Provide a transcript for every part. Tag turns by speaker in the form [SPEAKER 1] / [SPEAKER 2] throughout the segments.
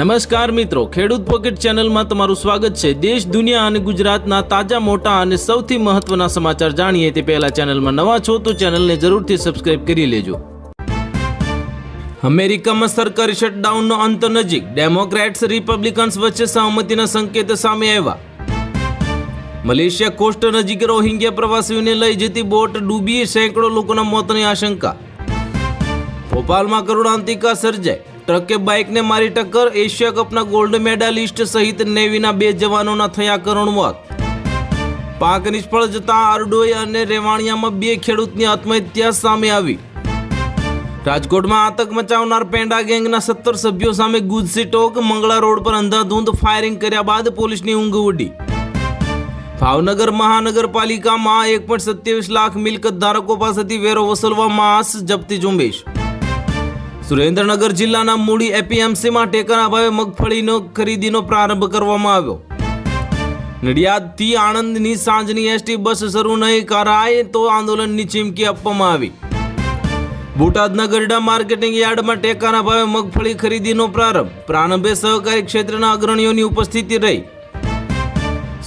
[SPEAKER 1] નમસ્કાર મિત્રો, ખેડૂત પોકેટ ચેનલમાં તમારું સ્વાગત છે. દેશ, દુનિયા અને ગુજરાતના તાજા, મોટા અને સૌથી મહત્વના સમાચાર જાણીએ તે પહેલા ચેનલમાં નવા છો તો ચેનલને જરૂરથી સબસ્ક્રાઇબ કરી લેજો. અમેરિકામાં સરકારી શટડાઉનનો અંત નજીક ડેમોક્રેટ્સ રિપબ્લિકન્સ વચ્ચે સહમતિના સંકેત સામે આવ્યા. મલેશિયા કોસ્ટ નજીક રોહિંગ્યા પ્રવાસીઓને લઈ જતી બોટ ડૂબી સેંકડો લોકોના મોતની આશંકા. ભોપાલમાં કરુણાંતિકા સર્જાઈ. ટ્રકે બાઇકને મારી ટક્કર, એશિયા કપના ગોલ્ડ મેડાલિસ્ટ સહિત નેવીના બે જવાનોના થયા કરુણ પાક નિષ્ફળ જતા આરડોઈ અને રેવાણિયામાં બે ખેડૂતની આત્મહત્યા સામે આવી. રાજકોટમાં આતંક મચાવનાર પેંડા ગેંગના સત્તર સભ્યો સામે ગુજસી ટોક, મંગળા રોડ પર અંધાધૂંધ ફાયરિંગ કર્યા બાદ પોલીસની ઊંઘ ઉડી. ભાવનગર મહાનગરપાલિકામાં એક પોઈન્ટ સત્યાવીસ લાખ મિલકત ધારકો પાસેથી વેરો વસૂલવા માસ જપ્તી ઝુંબેશ. સુરેન્દ્રનગર જિલ્લાના મૂડી એપીએમસીમાં ટેકાના ભાવે મગફળીનો ખરીદીનો પ્રારંભ કરવામાં આવ્યો. નડિયાદથી આણંદની સાંજની એસટી બસ શરૂ નહીં કરાય તો આંદોલનની ચીમકી આપવામાં આવી. બોટાદના ગરડા માર્કેટિંગ યાર્ડમાં ટેકાના ભાવે મગફળી ખરીદીનો પ્રારંભ. પ્રારંભે સહકારી ક્ષેત્રના અગ્રણીઓની ઉપસ્થિતિ રહી.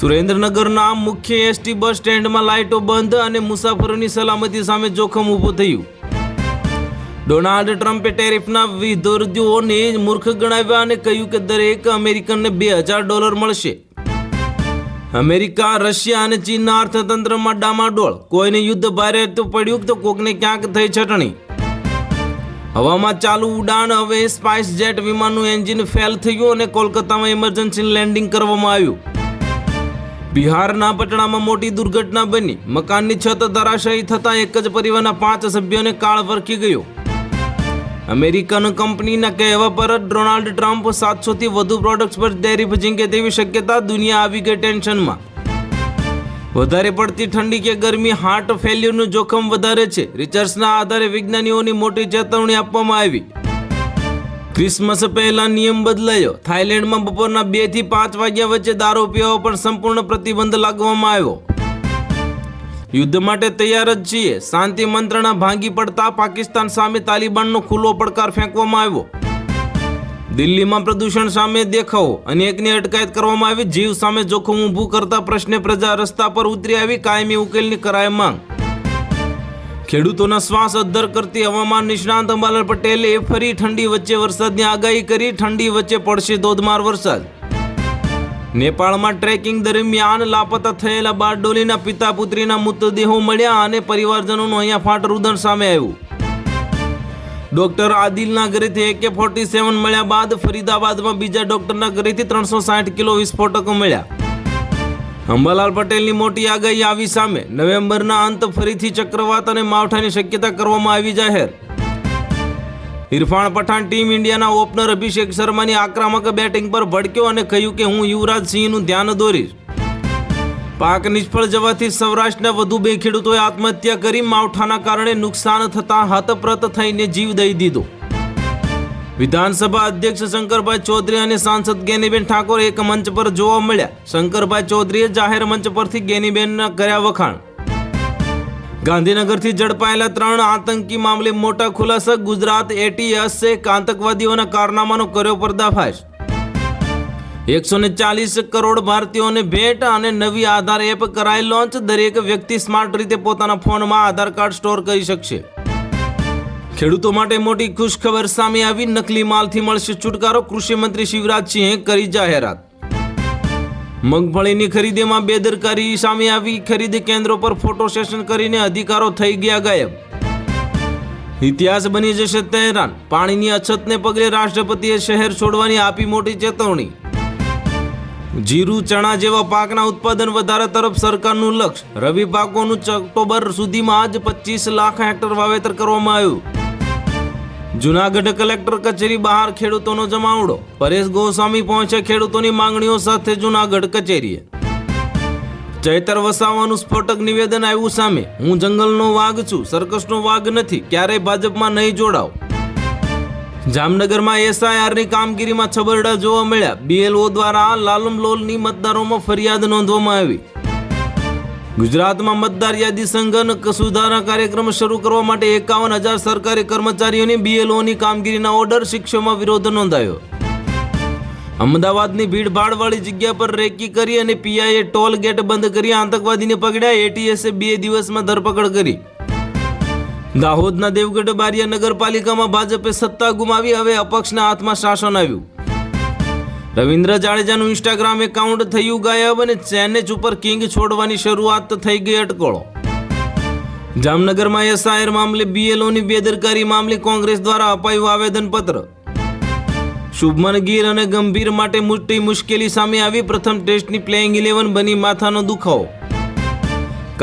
[SPEAKER 1] સુરેન્દ્રનગરના મુખ્ય એસટી બસ સ્ટેન્ડમાં લાઇટો બંધ અને મુસાફરોની સલામતી સામે જોખમ ઊભું થયું. ડોનાલ્ડ ટ્રમ્પે ટેરિફના વિરોધીઓને મૂર્ખ ગણાવ્યા અને કહ્યું કે દરેક અમેરિકનને બે હજાર ડોલર મળશે. અમેરિકા, રશિયા અને ચીનના અર્થતંત્રમાં ડામાડોળ. કોઈને યુદ્ધ ભારે તો પડ્યું તો કોકને ક્યાંક થઈ છટણી હવામાં ચાલુ ઉડાન, હવે સ્પાઇસ જેટ વિમાનનું એન્જિન ફેલ થયું અને કોલકાતામાં ઇમરજન્સી લેન્ડિંગ કરવામાં આવ્યું. બિહારના પટણામાં મોટી દુર્ઘટના બની. મકાનની છત ધરાશાયી થતાં એક જ પરિવારના પાંચ સભ્યોને કાળ વરખી ગયો. અમેરિકન કંપનીના કહેવા પર જ ડોનાલ્ડ ટ્રમ્પ સાતસોથી વધુ પ્રોડક્ટ્સ પર ટેરિફ ઝીંકે તેવી શક્યતા દુનિયા આવી ગઈ ટેન્શનમાં. વધારે પડતી ઠંડી કે ગરમી હાર્ટ ફેલ્યુરનું જોખમ વધારે છે. રિસર્ચના આધારે વિજ્ઞાનીઓની મોટી ચેતવણી આપવામાં આવી. ક્રિસમસ પહેલા નિયમ બદલાયો. થાઇલેન્ડમાં બપોરના બેથી પાંચ વાગ્યા વચ્ચે દારૂ પીવા પર સંપૂર્ણ પ્રતિબંધ લાગવામાં આવ્યો. યુદ્ધ માટે તૈયાર જ છીએ. શાંતિ મંત્રણા ભાંગી પડતા પાકિસ્તાન સામે તાલિબાનનો ખુલ્લો પડકાર ફેંકવામાં આવ્યો. દિલ્હીમાં પ્રદૂષણ સામે દેખાવો. અને એકની અટકાયત કરવામાં આવી. જીવ સામે જોખમ ઊભું કરતા પ્રશ્ને પ્રજા રસ્તા પર ઉતરી આવી. કાયમી ઉકેલની કરાય માંગ. ખેડૂતોના શ્વાસ અદ્ધર કરતી હવામાન નિષ્ણાંત અંબાલાલ પટેલે ફરી ઠંડી વચ્ચે વરસાદની આગાહી કરી. ઠંડી વચ્ચે પડશે ધોધમાર વરસાદ. નેપાળમાં ટ્રેકિંગ દરમિયાન લાપતા થયેલા બારડોલીના પિતા પુત્રીના મૃતદેહો મળ્યા અને પરિવારજનોનું અહીંયા ફાટ રુદન સામે આવ્યું. ડોક્ટર આદિલના ઘરેથી એકે ફોર્ટી સેવન મળ્યા બાદ ફરીદાબાદમાં બીજા ડોક્ટરના ઘરેથી ત્રણસો સાઠ કિલો વિસ્ફોટકો મળ્યા. અંબાલાલ પટેલની મોટી આગાહી આવી સામે નવેમ્બરના અંત ફરીથી ચક્રવાત અને માવઠાની શક્યતા કરવામાં આવી જાહેર. ઇરફાન પઠાણ ટીમ ઇન્ડિયાના ઓપનર અભિષેક શર્માની આક્રમક બેટિંગ પર ભડક્યો અને કહ્યું કે હું યુવરાજ સિંહનું ધ્યાન દોરીશ. પાક નિષ્ફળ જવાથી સૌરાષ્ટ્રના વધુ બે ખેડૂતોએ આત્મહત્યા કરી, માવઠાના કારણે નુકસાન થતાં હતપ્રત થઈને જીવ દઈ દીધો. વિધાનસભા અધ્યક્ષ શંકરભાઈ ચૌધરી અને સાંસદ ગેનીબેન ઠાકોર એક મંચ પર જોવા મળ્યા. શંકરભાઈ ચૌધરીએ જાહેર મંચ પરથી ગેનીબેનના કર્યા વખાણ. ગાંધીનગરથી ઝડપાયેલા ત્રણ આતંકી મામલે મોટા ખુલાસા ગુજરાત એટીએસએ આતંકવાદીઓના કારનામાનો કર્યો પર્દાફાશ. એકસો ને ચાલીસ કરોડ ભારતીયોને ભેટ અને નવી આધાર એપ કરાઈ લોન્ચ. દરેક વ્યક્તિ સ્માર્ટ રીતે પોતાના ફોનમાં આધાર કાર્ડ સ્ટોર કરી શકશે. ખેડૂતો માટે મોટી ખુશખબર સામે આવી. નકલી માલથી મળશે છુટકારો. કૃષિ મંત્રી શિવરાજસિંહે કરી જાહેરાત. મગફળીની ખરીદીમાં બેદરકારી સામે આવી. ખરીદી કેન્દ્રો પર ફોટો સેશન કરીને અધિકારો થઈ ગયા ગાયબ. ઇતિહાસ બની જશે તહેરાન. પાણીની અછતને પગલે રાષ્ટ્રપતિએ શહેર છોડવાની આપી મોટી ચેતવણી. જીરું, ચણા જેવા પાકના ઉત્પાદન વધારા તરફ સરકારનું લક્ષ્ય. રવિ પાકોનું ઓક્ટોબર સુધીમાં જ પચીસ લાખ હેક્ટર વાવેતર કરવામાં આવ્યું. જુનાગઢ કલેક્ટર કચેરી બહાર ખેડૂતોનો જમાવડો. પરેશ ગોસ્વામી પહોંચે ખેડૂતોની માંગણીઓ સાથે જુનાગઢ કચેરીએ. ચૈતર વસાવાનું સ્ફોટક નિવેદન આવ્યું સામે. હું જંગલનો વાઘ છું, સર્કસનો વાઘ નથી, ક્યારેય ભાજપમાં નહીં જોડાવ. જામનગરમાં એસઆઈઆરની કામગીરીમાં છબરડા જોવા મળ્યા. બીએલઓ દ્વારા લાલમ લોલની મતદારોમાં ફરિયાદ નોંધવામાં આવી. ગુજરાતમાં મતદાર યાદી સંઘન સુધારા કાર્યક્રમ શરૂ કરવા માટે એકાવન હજાર સરકારી કર્મચારીઓની બીએલઓની કામગીરીના ઓર્ડર શિક્ષણમાં વિરોધ નોંધાયો. અમદાવાદની ભીડભાડવાળી જગ્યા પર રેકી કરી અને પીઆઈએ ટોલ ગેટ બંધ કરી આતંકવાદીને પકડ્યા. એટીએસે બે દિવસમાં ધરપકડ કરી. દાહોદના દેવગઢ બારિયા નગરપાલિકામાં ભાજપે સત્તા ગુમાવી. હવે અપક્ષના હાથમાં શાસન આવ્યું. રવિન્દ્ર જાડેજાનું ઇન્સ્ટાગ્રામ એકાઉન્ટ થયું ગાયબ અને ચેનેજ ઉપર કિંગ છોડવાની શરૂઆત થઈ ગઈ અટકળો. જામનગરમાં એસઆઈઆર મામલે બીએલઓની બેદરકારી મામલે કોંગ્રેસ દ્વારા અપાયું આવેદનપત્ર. શુભમન ગીર અને ગંભીર માટે મોટી મુશ્કેલી સામે આવી પ્રથમ ટેસ્ટની પ્લેઇંગ ઇલેવન બની માથાનો દુખાવો.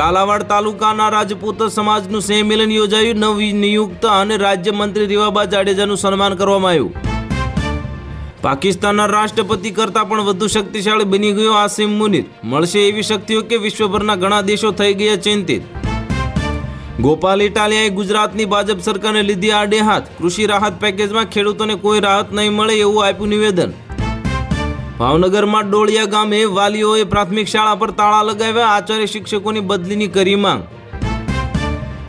[SPEAKER 1] કાલાવાડ તાલુકાના રાજપૂત સમાજનું સંમેલન યોજાયું. નવી નિયુક્ત અને રાજ્યમંત્રી રીવાબા જાડેજાનું સન્માન કરવામાં આવ્યું. પાકિસ્તાનના રાષ્ટ્રપતિ કરતાં પણ વધુ શક્તિશાળી બની ગયો આસિમ મુનિર. મળશે એવી શક્તિઓ કે વિશ્વભરના ઘણા દેશો થઈ ગયા ચિંતિત. ગોપાલ ઇટાલિયાએ ગુજરાતની ભાજપ સરકારને લીધી આડે હાથ. કૃષિ રાહત પેકેજમાં ખેડૂતોને કોઈ રાહત નહીં મળે એવું આપ્યું નિવેદન. ભાવનગરમાં ડોળિયા ગામે વાલીઓએ પ્રાથમિક શાળા પર તાળા લગાવ્યા. આચાર્ય શિક્ષકોની બદલીની કરી માંગ.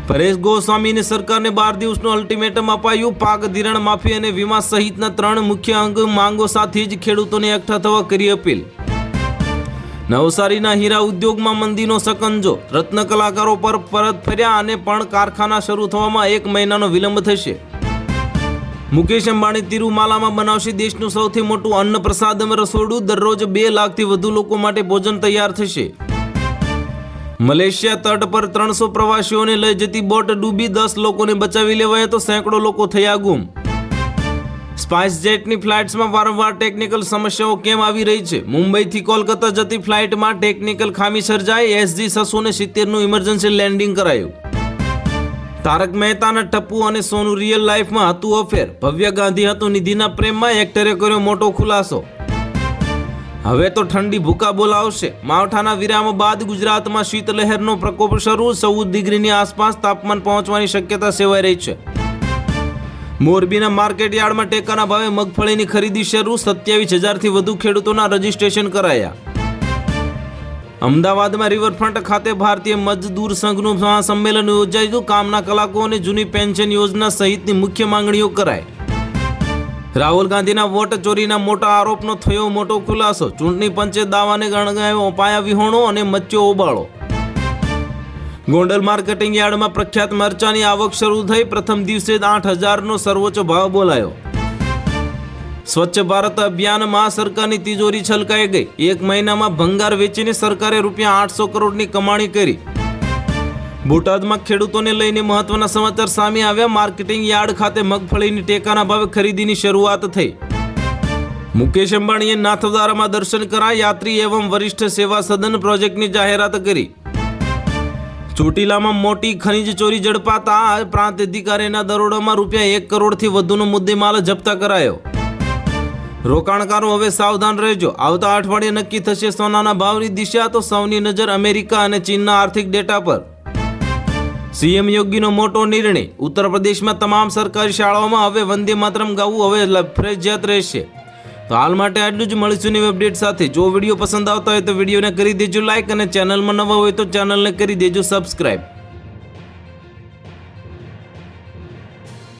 [SPEAKER 1] પરેશ ગોસ્વામીને સરકારને બાર દિવસનું અલ્ટિમેટમ અપાયું. પાક ધિરાણ માફી અને વીમા સહિતના ત્રણ મુખ્ય અંગ માંગો સાથે જ ખેડૂતોને એકઠા થવા કરી અપીલ. નવસારીના હીરા ઉદ્યોગમાં મંદીનો સકંજો. રત્ન કલાકારો પર પરત ફર્યા અને પણ કારખાના શરૂ થવામાં એક મહિનાનો વિલંબ થશે. મુકેશ અંબાણી તિરુમાલામાં બનાવશે દેશનું સૌથી મોટું અન્ન પ્રસાદમ રસોડું. દરરોજ બે લાખથી વધુ લોકો માટે ભોજન તૈયાર થશે. મલેશિયા તટ પર ત્રણસો પ્રવાસીઓને લઈ જતી બોટ ડૂબી દસ લોકોને બચાવી લેવાયા તો સેંકડો લોકો થયા ગુમ. સ્પાઇસ જેટની ફ્લાઇટ્સમાં વારંવાર ટેકનિકલ સમસ્યાઓ કેમ આવી રહી છે? મુંબઈથી કોલકાતા જતી ફ્લાઇટમાં ટેકનિકલ ખામી સર્જાઈ, એસજી છસો ને સિત્તેરનું ઇમરજન્સી લેન્ડિંગ કરાયું. તારક મહેતાના ટપ્પુ અને સોનું રિયલ લાઈફમાં હતું અફેર. ભવ્ય ગાંધી હતું નિધિના પ્રેમમાં, એક્ટરે કર્યો મોટો ખુલાસો. હવે તો ઠંડી ભૂકા બોલાવશે. માવઠાના વિરામ બાદ ગુજરાતમાં શીતલહેરનો પ્રકોપ શરૂ. ચૌદ ડિગ્રીની આસપાસ તાપમાન પહોંચવાની શક્યતા સેવાઈ રહી છે. મોરબીના માર્કેટ યાર્ડમાં ટેકાના ભાવે મગફળીની ખરીદી શરૂ. સત્યાવીસ હજારથી વધુ ખેડૂતોના રજીસ્ટ્રેશન કરાયા. અમદાવાદમાં રિવરફ્રન્ટ ખાતે ભારતીય મજદૂર સંઘનું મહાસંમેલન યોજાયું. કામના કલાકો અને જૂની પેન્શન યોજના સહિતની મુખ્ય માંગણીઓ કરાઈ. રાહુલ ગાંધીના વોટ ચોરીના મોટા આરોપનો થયો મોટો ખુલાસો. ચૂંટણી પંચે દાવાને ગણગાયો પાયા વિહોણો અને મચ્યો ઓબાળો ગોંડલ માર્કેટિંગ યાર્ડમાં પ્રખ્યાત મરચાની આવક શરૂ થઈ. પ્રથમ દિવસે આઠ હજારનો સર્વોચ્ચ ભાવ બોલાયો. સ્વચ્છ ભારત અભિયાનમાં સરકારની તિજોરી છલકાઈ ગઈ. એક મહિનામાં ભંગાર વેચીને સરકારે રૂપિયા આઠસો કરોડની કમાણી કરી. બોટાદમાં ખેડૂતોને લઈને મહત્વના સમાચાર સામે આવ્યા. માર્કેટિંગ યાર્ડ ખાતે મગફળીની ટેકાના ભાવે ખરીદીની શરૂઆત થઈ. મુકેશ અંબાણીએ નાથદ્વારામાં દર્શન કરા યાત્રી એવં વરિષ્ઠ સેવા સદન પ્રોજેક્ટની જાહેરાત કરી. ચોટીલામાં મોટી ખનીજ ચોરી ઝડપાતા પ્રાંત અધિકારીના દરોડામાં રૂપિયા એક કરોડથી વધુનો મુદ્દેમાલ જપ્ત કરાયો. રોકાણકારો હવે સાવધાન રહેજો. આવતા અઠવાડિયે નક્કી થશે સોનાના ભાવની દિશા, તો સૌની નજર અમેરિકા અને ચીનના આર્થિક ડેટા પર. સીએમ યોગીનો મોટો નિર્ણય. ઉત્તર પ્રદેશમાં તમામ સરકારી શાળાઓમાં હવે વંદે માતરમ ગાવું હવે ફરજિયાત રહેશે. તો હાલ માટે આટલું જ. મળીશું નવી અપડેટ સાથે. જો વીડિયો પસંદ આવતા હોય તો વિડીયોને કરી દેજો લાઇક અને ચેનલમાં નવા હોય તો ચેનલને કરી દેજો સબસ્ક્રાઇબ.